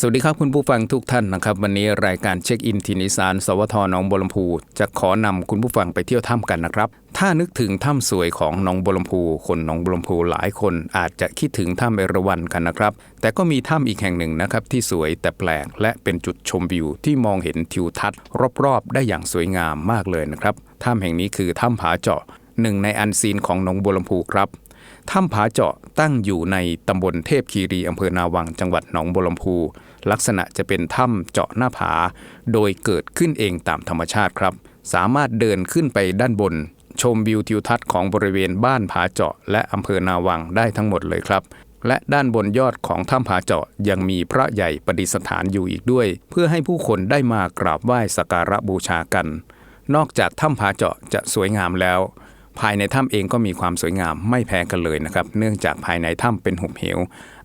สวัสดีครับคุณผู้ฟังทุกท่านนะครับ วันนี้รายการเช็คอินทินิสานสวทหนองบัวลำพู จะขอนำคุณผู้ฟังไปเที่ยวถ้ำกันนะครับ ถ้านึกถึงถ้ำสวยของหนองบัวลำพู คนหนองบัวลำพูหลายคนอาจจะคิดถึงถ้ำเอราวัณกันนะครับ แต่ก็มีถ้ำอีกแห่งหนึ่งนะครับที่สวยแต่แปลกและเป็นจุดชมวิวที่มองเห็นทิวทัศน์รอบๆ ได้อย่างสวยงามมากเลยนะครับถ้ำแห่งนี้คือถ้ำผาเจาะหนึ่งในอันซีนของหนองบัวลำพูครับ ถ้ำผาเจาะตั้งอยู่ในตำบลเทพคีรีอำเภอนาวังจังหวัดหนองบัวลำพู ลักษณะจะเป็นถ้ำเจาะหน้าผา โดยเกิดขึ้นเองตามธรรมชาติครับ สามารถเดินขึ้นไปด้านบน ชมวิวทิวทัศน์ของบริเวณบ้านผาเจาะ และอำเภอนาวังได้ทั้งหมดเลยครับ และด้านบนยอดของถ้ำผาเจาะยังมีพระใหญ่ประดิษฐานอยู่อีกด้วย เพื่อให้ผู้คนได้มากราบไหว้สักการะบูชากัน นอกจากถ้ำผาเจาะจะสวยงามแล้ว ภายในถ้ำเองก็มีความสวยงามไม่แพ้กันเลยนะครับ เนื่องจากภายในถ้ำเป็นหุบเหว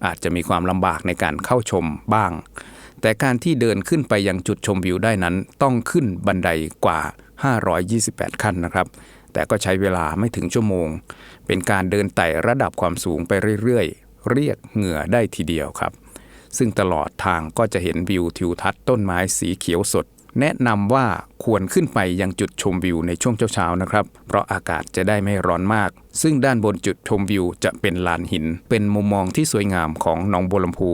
อาจจะมีความลำบากในการเข้าชมบ้าง แต่การที่เดินขึ้นไปยังจุดชมวิวได้นั้น ต้องขึ้นบันไดกว่า 528 ขั้นนะครับ แต่ก็ใช้เวลาไม่ถึงชั่วโมง เป็นการเดินไต่ระดับความสูงไปเรื่อยๆ เรียกเหงื่อได้ทีเดียวครับ ซึ่งตลอดทางก็จะเห็นวิวทิวทัศน์ต้นไม้สีเขียวสด แนะนำว่า ควรขึ้นไปยังจุดชมวิวในช่วงเช้าๆนะครับ เพราะอากาศจะได้ไม่ร้อนมาก ซึ่งด้านบนจุดชมวิวจะเป็นลานหิน เป็นมุมมองที่สวยงามของหนองบัวลำพู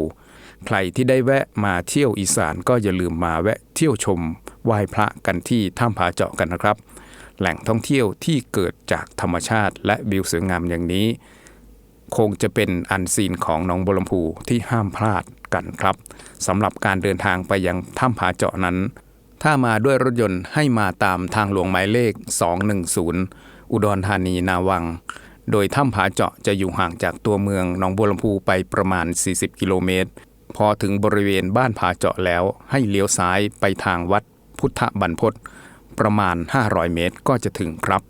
ใครที่ได้แวะมาเที่ยวอีสานก็อย่าลืมมาแวะเที่ยวชมไหว้พระกันที่ถ้ำผาเจาะกันนะครับ แหล่งท่องเที่ยวที่เกิดจากธรรมชาติและวิวสวยงามอย่างนี้ คงจะเป็นอันซีนของหนองบัวลำพูที่ห้ามพลาดกันครับสำหรับการเดินทางไปยังถ้ำผาเจาะนั้น ถ้ามาด้วยรถยนต์ให้มาตามทางหลวงหมายเลข 210 อุดรธานีนาวัง โดยถ้ำผาเจาะจะอยู่ห่างจากตัวเมืองหนองบัวลำพูไปประมาณ 40 กิโลเมตร พอถึงบริเวณบ้านผาเจาะแล้วให้เลี้ยวซ้ายไปทางวัดพุทธบรรพตประมาณ 500 เมตรก็จะถึงครับ